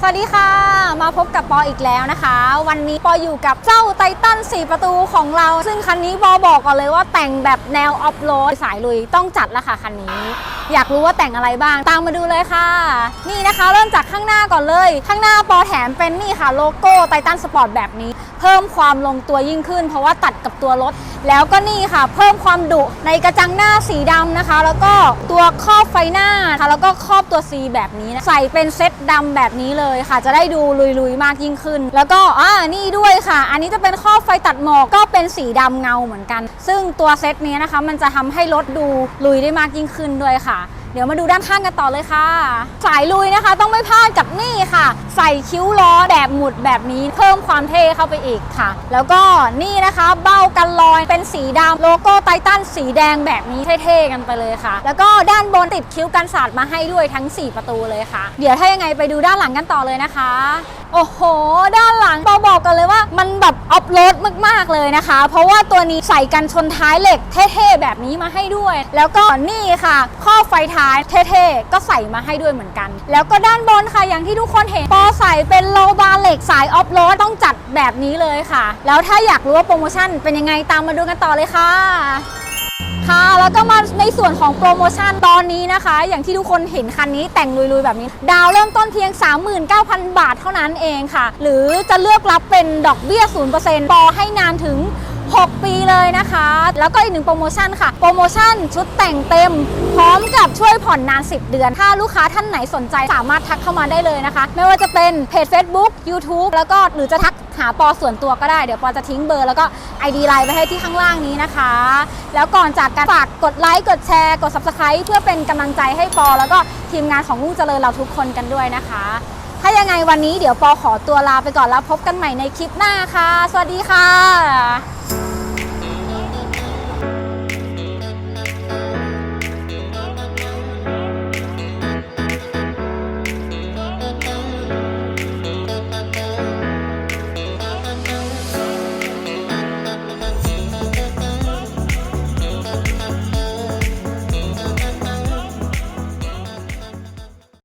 สวัสดีค่ะ มาพบกับปออีกแล้วนะคะ วันนี้ปออยู่กับเจ้าไททัน4 ประตูของเรา ซึ่งคันนี้ปอบอกก่อนเลยว่าแต่งแบบแนวออฟโรดสายลุยต้องจัดละค่ะคันนี้ อยากรู้ว่าแต่งอะไรบ้าง ตามมาดูเลยค่ะ นี่นะคะเริ่มจากข้างหน้าก่อนเลย ข้างหน้าปอแถมเป็นนี่ค่ะโลโก้ไททันสปอร์ตแบบนี้ เพิ่มความลงตัวยิ่งขึ้น เพราะว่าตัดกับตัวรถ แล้วก็นี่ค่ะ เพิ่มความดุในกระจังหน้าสีดำนะคะ แล้วก็ตัวครอบไฟหน้าค่ะแล้วก็ครอบตัว C แบบนี้นะใส่เป็นเซ็ตดำแบบนี้เลยยค่ะ จะได้ดูลุยๆมากยิ่งขึ้น แล้วก็อ่านี่ด้วยค่ะ อันนี้จะเป็นครอบไฟตัดหมอกก็เป็นสีดำเงาเหมือนกัน ซึ่งตัวเซตนี้นะคะ มันจะทำให้รถดูลุยได้มากยิ่งขึ้นด้วยค่ะ เดี๋ยวมาดูด้านข้างกันต่อเลยค่ะ สายลุยนะคะต้องไม่พลาดกับนี่ค่ะ ใส่คิ้วล้อแบบหมุดแบบนี้เพิ่มความเท่เข้าไปอีกค่ะ แล้วก็นี่นะคะเบ้ากันลอยเป็นสีดำโลโก้ไททันสีแดงแบบนี้เท่ๆกันไปเลยค่ะ แล้วก็ด้านบนติดคิ้วกันสาดมาให้ด้วยทั้ง 4 ประตูเลยค่ะ เดี๋ยวถ้ายังไงไปดูด้านหลังกันต่อเลยนะคะ โอ้โห ด้านหลังปอบอกกันเลยว่า มันแบบออฟโรดมาก ๆ เลยนะคะ เพราะว่าตัวนี้ใส่กันชนท้ายเหล็กเท่ๆ แบบนี้มาให้ด้วย แล้วก็นี่ค่ะ ข้อไฟท้ายเท่ๆ ก็ใส่มาให้ด้วยเหมือนกัน แล้วก็ด้านบนค่ะอย่างที่ทุกคนเห็นปอใส่เป็นโลบาร์เหล็กสายออฟโรดต้องจัดแบบนี้เลยค่ะ แล้วถ้าอยากรู้ว่าโปรโมชั่นเป็นยังไงตามมาดูกันต่อเลยค่ะ แล้วก็มาในส่วนของโปรโมชั่นตอนนี้นะคะ อย่างที่ทุกคนเห็นคันนี้แต่งลุยๆแบบนี้ ดาวเริ่มต้นเพียง 39,000 บาทเท่านั้นเองค่ะ หรือจะเลือกรับเป็นดอกเบี้ย 0%ปอให้นานถึง 6 ปีเลยนะคะ แล้วก็อีกหนึ่งโปรโมชั่นค่ะ โปรโมชั่นชุดแต่งเต็ม พร้อมกับช่วยผ่อนนาน 10 เดือน ถ้าลูกค้าท่านไหนสนใจสามารถทักเข้ามาได้เลยนะคะ ไม่ว่าจะเป็นเพจ Facebook YouTube แล้วก็หรือจะทักหาปอส่วนตัวก็ได้ เดี๋ยวปอจะทิ้งเบอร์แล้วก็ ID ไลน์ไปให้ที่ข้างล่างนี้นะคะ แล้วก่อนจากการฝากกดไลค์กดแชร์กด Subscribe เพื่อเป็นกำลังใจให้ปอ แล้วก็ทีมงานของมุ่งเจริญเราทุกคนกันด้วยนะคะ ถ้ายังไงวันนี้เดี๋ยวปอขอตัวลาไปก่อนแล้วพบกันใหม่ในคลิปหน้าค่ะ สวัสดีค่ะ